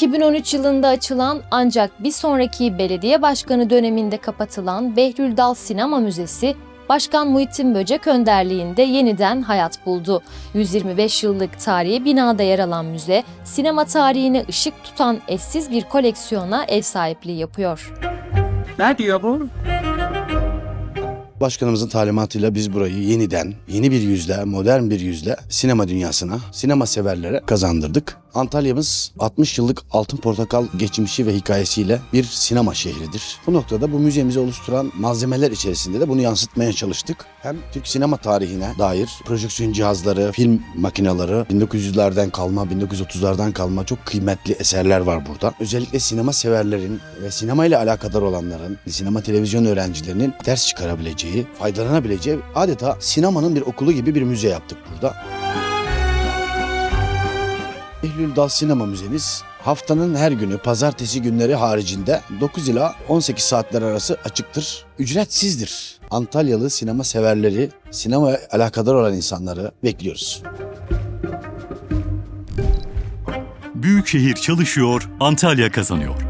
2013 yılında açılan ancak bir sonraki belediye başkanı döneminde kapatılan Behlül Dal Sinema Müzesi, Başkan Muhittin Böcek önderliğinde yeniden hayat buldu. 125 yıllık tarihi binada yer alan müze, sinema tarihine ışık tutan eşsiz bir koleksiyona ev sahipliği yapıyor. Ne diyor bu? Başkanımızın talimatıyla biz burayı yeniden, yeni bir yüzle, modern bir yüzle sinema dünyasına, sinema severlere kazandırdık. Antalya'mız 60 yıllık Altın Portakal geçmişi ve hikayesiyle bir sinema şehridir. Bu noktada bu müzemizi oluşturan malzemeler içerisinde de bunu yansıtmaya çalıştık. Hem Türk sinema tarihine dair projeksiyon cihazları, film makineleri, 1900'lerden kalma, 1930'lardan kalma çok kıymetli eserler var burada. Özellikle sinema severlerin ve sinema ile alakadar olanların, sinema televizyon öğrencilerinin ders çıkarabileceği, faydalanabileceği adeta sinemanın bir okulu gibi bir müze yaptık burada. Ehlül Dal Sinema Müzemiz haftanın her günü pazartesi günleri haricinde 9 ila 18 saatler arası açıktır. Ücretsizdir. Antalyalı sinema severleri, sinema alakadar olan insanları bekliyoruz. Büyükşehir çalışıyor, Antalya kazanıyor.